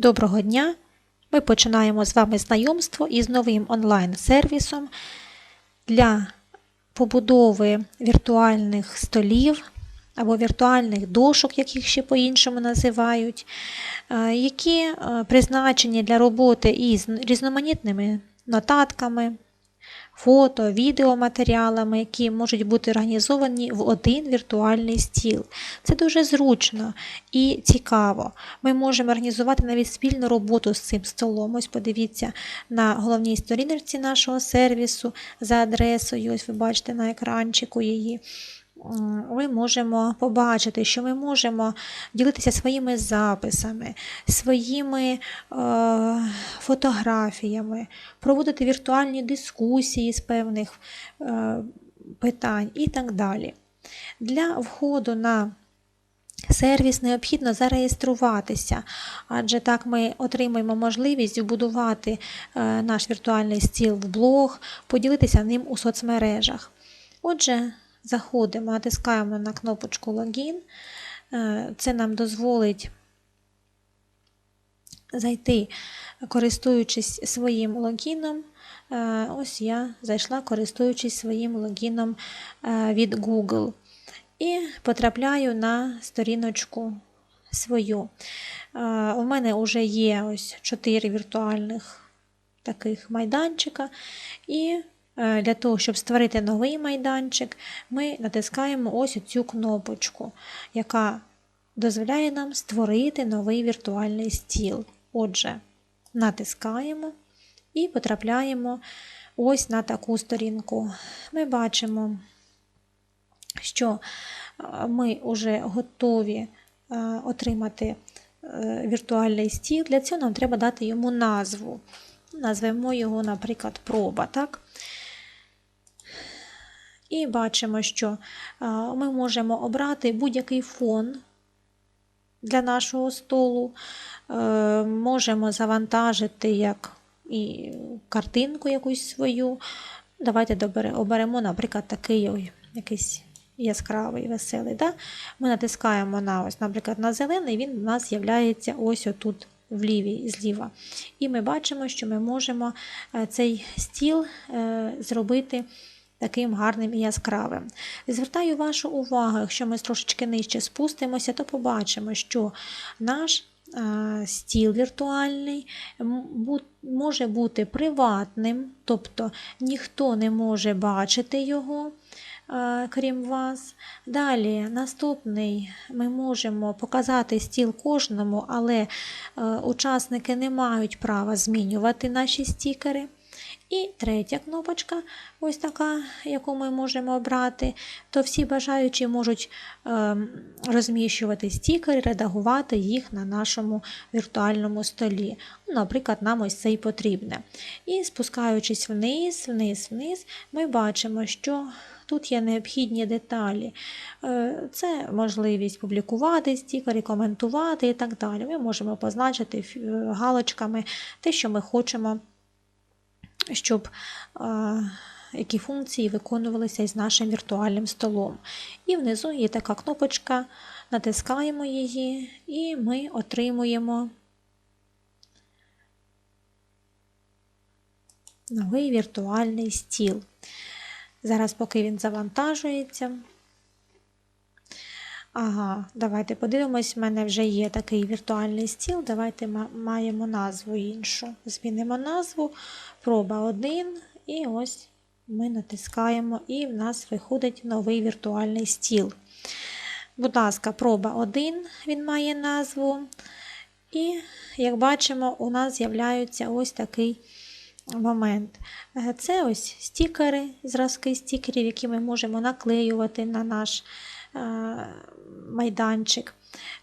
Доброго дня! Ми починаємо з вами знайомство із новим онлайн-сервісом для побудови віртуальних столів або віртуальних дошок, як їх ще по-іншому називають, е, які е, призначені для роботи із різноманітними нотатками, фото, відеоматеріалами, які можуть бути організовані в один віртуальний стіл. Це дуже зручно і цікаво. Ми можемо організувати навіть спільну роботу з цим столом. Ось подивіться на головній сторінці нашого сервісу за адресою. Ось ви бачите на екранчику її. Ми можемо побачити, що ми можемо ділитися своїми записами, своїми е, фотографіями, проводити віртуальні дискусії з певних е, питань і так далі. Для входу на сервіс необхідно зареєструватися, адже так ми отримаємо можливість вбудувати е, наш віртуальний стіл в блог, поділитися ним у соцмережах. Отже, заходимо, натискаємо на кнопочку Логін. Е, Це нам дозволить зайти, користуючись своїм логіном. Е, Ось я зайшла, користуючись своїм логіном е, від Google. І потрапляю на сторіночку свою. У мене вже є ось 4 віртуальних таких майданчика. І для того, щоб створити новий майданчик, ми натискаємо ось цю кнопочку, яка дозволяє нам створити новий віртуальний стіл. Отже, натискаємо і потрапляємо ось на таку сторінку. Ми бачимо, що е, ми вже готові е, отримати е, віртуальний стіл. Для цього нам треба дати йому назву. Назвемо його, наприклад, проба. Так? І бачимо, що е, ми можемо обрати будь-який фон для нашого столу. Е, Можемо завантажити як і картинку якусь свою. Давайте оберемо, наприклад, такий ой, якийсь яскравий, веселий. Да? Ми натискаємо на ось, наприклад, на зелений, він у нас з'являється ось отут в зліва. І ми бачимо, що ми можемо е, цей стіл зробити таким гарним і яскравим. Звертаю вашу увагу, якщо ми трошечки нижче спустимося, то побачимо, що наш е, стіл віртуальний може бути приватним, тобто ніхто не може бачити його. е, Крім вас. Далі, наступний, ми можемо показати стіл кожному, але е, учасники не мають права змінювати наші стікери. І третя кнопочка, ось така, яку ми можемо обрати, то всі бажаючі можуть ем, розміщувати стікери, редагувати їх на нашому віртуальному столі. Ну, Наприклад, нам ось це і потрібне. І спускаючись вниз, вниз, вниз, ми бачимо, що тут є необхідні деталі. Е, Це можливість публікувати стікери, коментувати і так далі. Ми можемо позначити галочками те, що ми хочемо щоб які функції виконувалися із нашим віртуальним столом. І внизу є така кнопочка, натискаємо її, і ми отримуємо новий віртуальний стіл. Зараз, поки він завантажується. Ага, давайте подивимось, в мене вже є такий віртуальний стіл. Давайте маємо назву іншу. Змінимо назву, проба 1, і ось ми натискаємо, і в нас виходить новий віртуальний стіл. Будь ласка, проба 1, він має назву. І, як бачимо, у нас з'являється ось такий момент. Е, Це ось стікери, зразки стікерів, які ми можемо наклеювати на наш е, майданчик.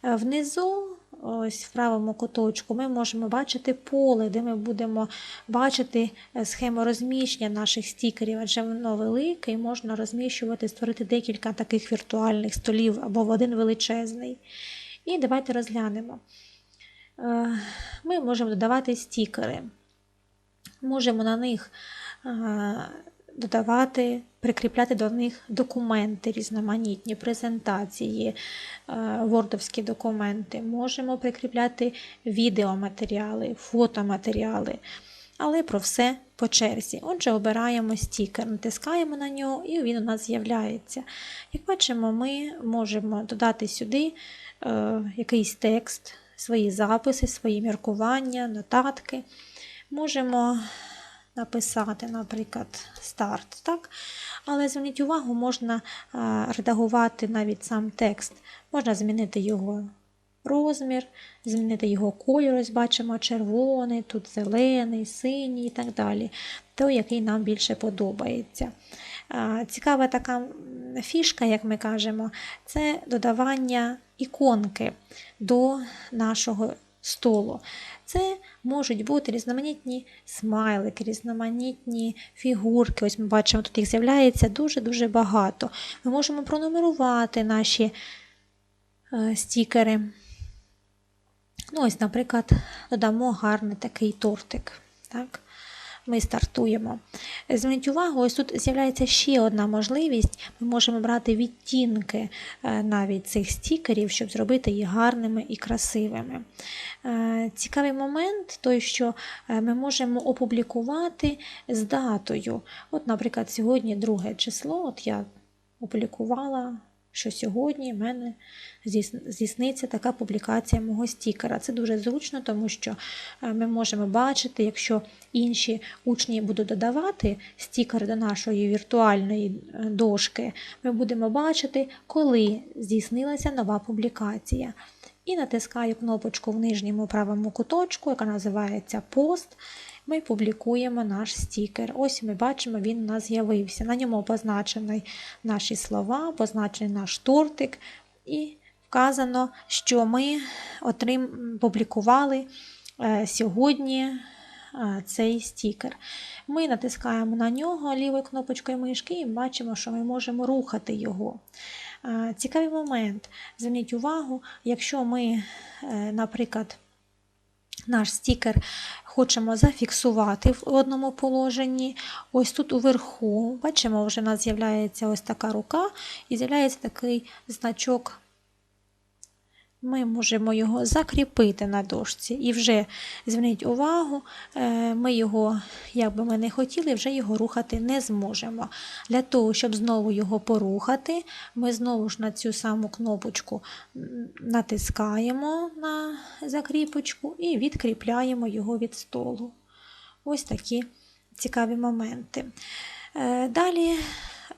Е, Внизу, ось в правому куточку, ми можемо бачити поле, де ми будемо бачити е, схему розміщення наших стікерів, адже воно велике і можна розміщувати, створити декілька таких віртуальних столів або в один величезний. І давайте розглянемо. Е, Ми можемо додавати стікери можемо на них додавати, прикріпляти до них документи, різноманітні презентації, е, вордовські документи. Можемо прикріпляти відеоматеріали, фотоматеріали. Але про все по черзі. Отже, обираємо стікер, натискаємо на нього, і він у нас з'являється. Як бачимо, ми можемо додати сюди е, якийсь текст, свої записи, свої міркування, нотатки. Можемо написати, наприклад, старт. так? Але зверніть увагу, можна редагувати навіть сам текст, можна змінити його розмір, змінити його кольор, ось бачимо червоний, тут зелений, синій і так далі. Той, який нам більше подобається. Цікава така фішка, як ми кажемо, це додавання іконки до нашого столу. Це можуть бути різноманітні смайлики, різноманітні фігурки. Ось ми бачимо, тут їх з'являється дуже-дуже багато. Ми можемо пронумерувати наші е, стікери. Ну, ось, наприклад, додамо гарний такий тортик. Так? Ми стартуємо. Зверніть увагу, ось тут з'являється ще одна можливість. Ми можемо брати відтінки е, навіть цих стікерів, щоб зробити їх гарними і красивими. Е, цікавий момент, той, що е, ми можемо опублікувати з датою. От, наприклад, сьогодні друге число, от я опублікувала що сьогодні в мене здійсниться така публікація мого стікера. Це дуже зручно, тому що е, ми можемо бачити, якщо інші учні будуть додавати стікери до нашої віртуальної е, дошки, ми будемо бачити, коли здійснилася нова публікація. І натискаю кнопочку в нижньому правому куточку, яка називається Пост ми публікуємо наш стікер. Ось ми бачимо, він у нас з'явився. На ньому позначені наші слова, позначений наш тортик, і вказано, що ми отрим... публікували е, сьогодні е, цей стікер. Ми натискаємо на нього лівою кнопочкою мишки і бачимо, що ми можемо рухати його. Е, цікавий момент. Зверніть увагу, якщо ми, наприклад, наш стікер хочемо зафіксувати в одному положенні. Ось тут уверху, бачимо, вже у нас з'являється ось така рука і з'являється такий значок ми можемо його закріпити на дошці. І вже зверніть увагу, е, ми його, як би ми не хотіли, вже його рухати не зможемо. Для того, щоб знову його порухати, ми знову ж на цю саму кнопочку натискаємо на закріпочку і відкріпляємо його від столу. Ось такі цікаві моменти. Е, далі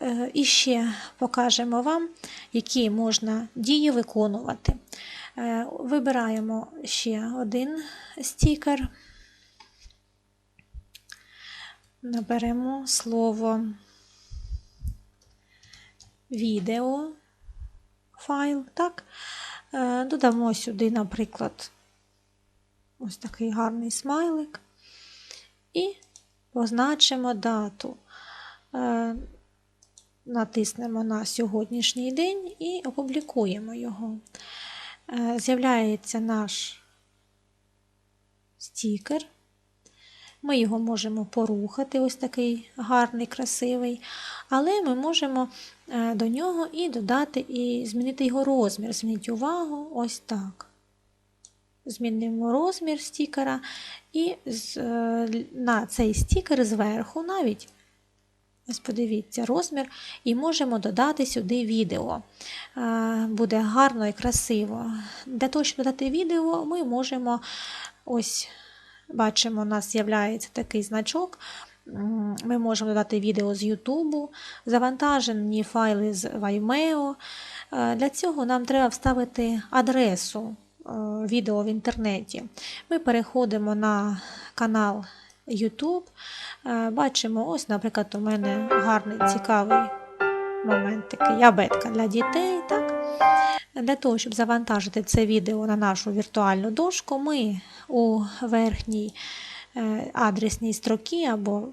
е, іще покажемо вам, які можна дії виконувати. Е, вибираємо ще один стікер, наберемо слово відео файл, так? Е, додамо сюди, наприклад, ось такий гарний смайлик і позначимо дату. Натиснемо на сьогоднішній день і опублікуємо його. Е, з'являється наш стікер. Ми його можемо порухати, ось такий гарний, красивий, але ми можемо е, до нього і додати, і змінити його розмір. Змініть увагу, ось так. Змінимо розмір стікера, і е, на цей стікер зверху навіть Ось подивіться розмір, і можемо додати сюди відео. Буде гарно і красиво. Для того, щоб додати відео, ми можемо ось, бачимо, у нас з'являється такий значок. Ми можемо додати відео з YouTube, завантажені файли з Vimeo. Для цього нам треба вставити адресу відео в інтернеті. Ми переходимо на канал YouTube. Е, бачимо, ось, наприклад, у мене гарний цікавий момент такий абетка для дітей. так? Для того, щоб завантажити це відео на нашу віртуальну дошку, ми у верхній е, адресній строкі або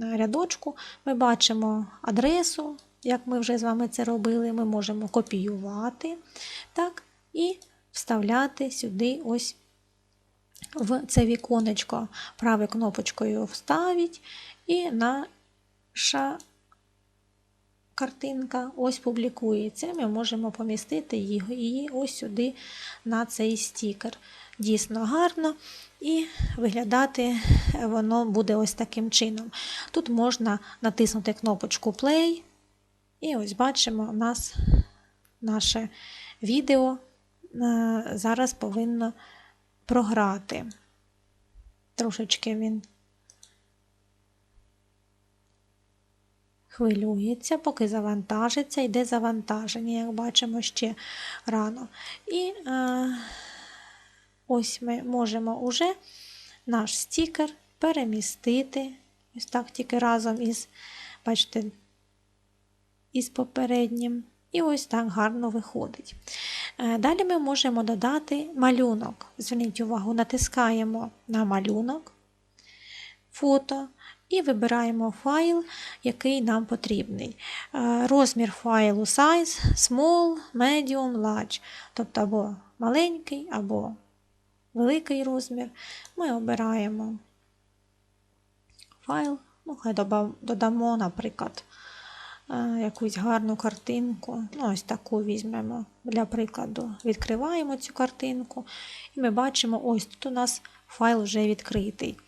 рядочку ми бачимо адресу, як ми вже з вами це робили, ми можемо копіювати так, і вставляти сюди ось в це віконечко правою кнопочкою вставіть і на картинка ось публікується. Ми можемо помістити її ось сюди на цей стікер. Дійсно гарно. І виглядати воно буде ось таким чином. Тут можна натиснути кнопочку Play. І ось бачимо, у нас наше відео е, зараз повинно програти. Трошечки він хвилюється, поки завантажиться, йде завантаження, як бачимо ще рано. І е, ось ми можемо уже наш стікер перемістити. Ось так тільки разом із, бачите, із попереднім. І ось так гарно виходить. Е, Далі ми можемо додати малюнок. Зверніть увагу, натискаємо на малюнок, фото і вибираємо файл, який нам потрібний. Е, Розмір файлу size, small, medium, large, тобто або маленький, або великий розмір. Ми обираємо файл, ну, хай додамо, наприклад, якусь гарну картинку. Ну, ось таку візьмемо для прикладу. Відкриваємо цю картинку, і ми бачимо, ось тут у нас файл вже відкритий.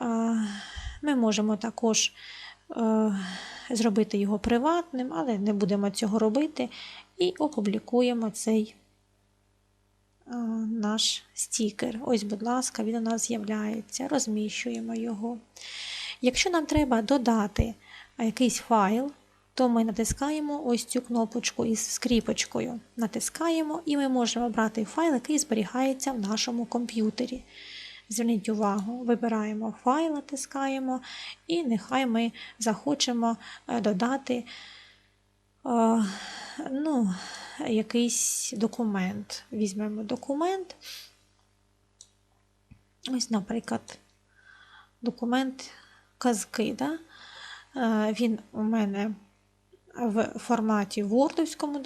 Е, Ми можемо також е, зробити його приватним, але не будемо цього робити. І опублікуємо цей е, наш стікер. Ось, будь ласка, він у нас з'являється. Розміщуємо його. Якщо нам треба додати якийсь файл, то ми натискаємо ось цю кнопочку із скріпочкою. Натискаємо і ми можемо брати файл, який зберігається в нашому комп'ютері. Зверніть увагу, вибираємо файл, натискаємо, і нехай ми захочемо е, додати е, ну, якийсь документ. Візьмемо документ. Ось, наприклад, документ казки. Да? Е, Він у мене в форматі вордовському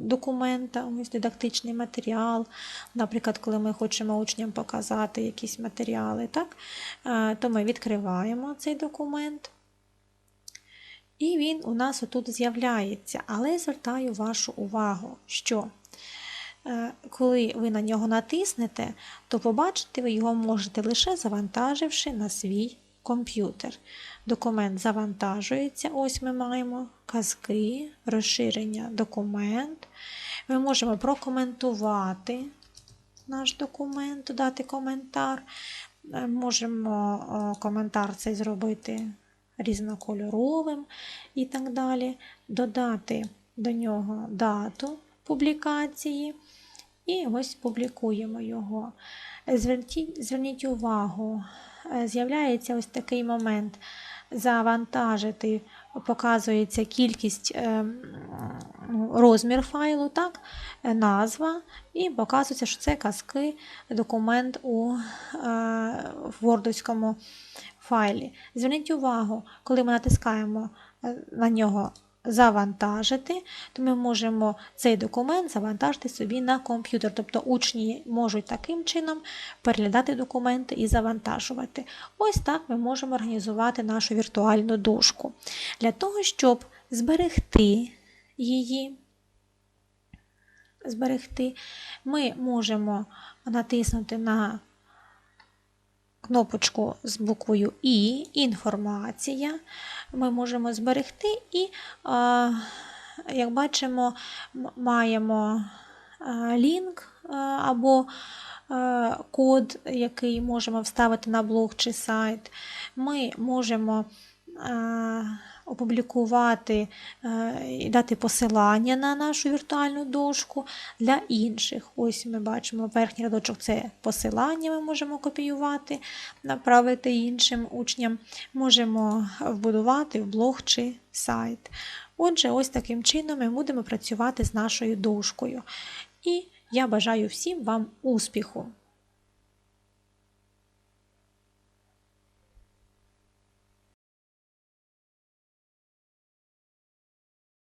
документа, ось дидактичний матеріал. Наприклад, коли ми хочемо учням показати якісь матеріали, так? Е, то ми відкриваємо цей документ. І він у нас отут з'являється. Але звертаю вашу увагу, що е, коли ви на нього натиснете, то побачити ви його можете лише завантаживши на свій комп'ютер. Документ завантажується. Ось ми маємо казки, розширення документ. Ми можемо прокоментувати наш документ, додати коментар. Е, Можемо коментар цей зробити різнокольоровим і так далі. Додати до нього дату публікації. І ось публікуємо його. Зверніть, зверніть увагу, з'являється ось такий момент. Завантажити, показується кількість, е, ну, розмір файлу, так, е, назва, і показується, що це казки, документ у е, вордовському файлі. Зверніть увагу, коли ми натискаємо е, на нього завантажити, то ми можемо цей документ завантажити собі на комп'ютер. Тобто учні можуть таким чином переглядати документи і завантажувати. Ось так ми можемо організувати нашу віртуальну дошку. Для того, щоб зберегти її, зберегти, ми можемо натиснути на кнопочку з буквою І, інформація. Ми можемо зберегти і, як бачимо, маємо лінк або код, який можемо вставити на блог чи сайт. Ми можемо опублікувати е, і дати посилання на нашу віртуальну дошку для інших. Ось ми бачимо верхній рядочок це посилання, ми можемо копіювати, направити іншим учням. Можемо вбудувати в блог чи сайт. Отже, ось таким чином ми будемо працювати з нашою дошкою. І я бажаю всім вам успіху!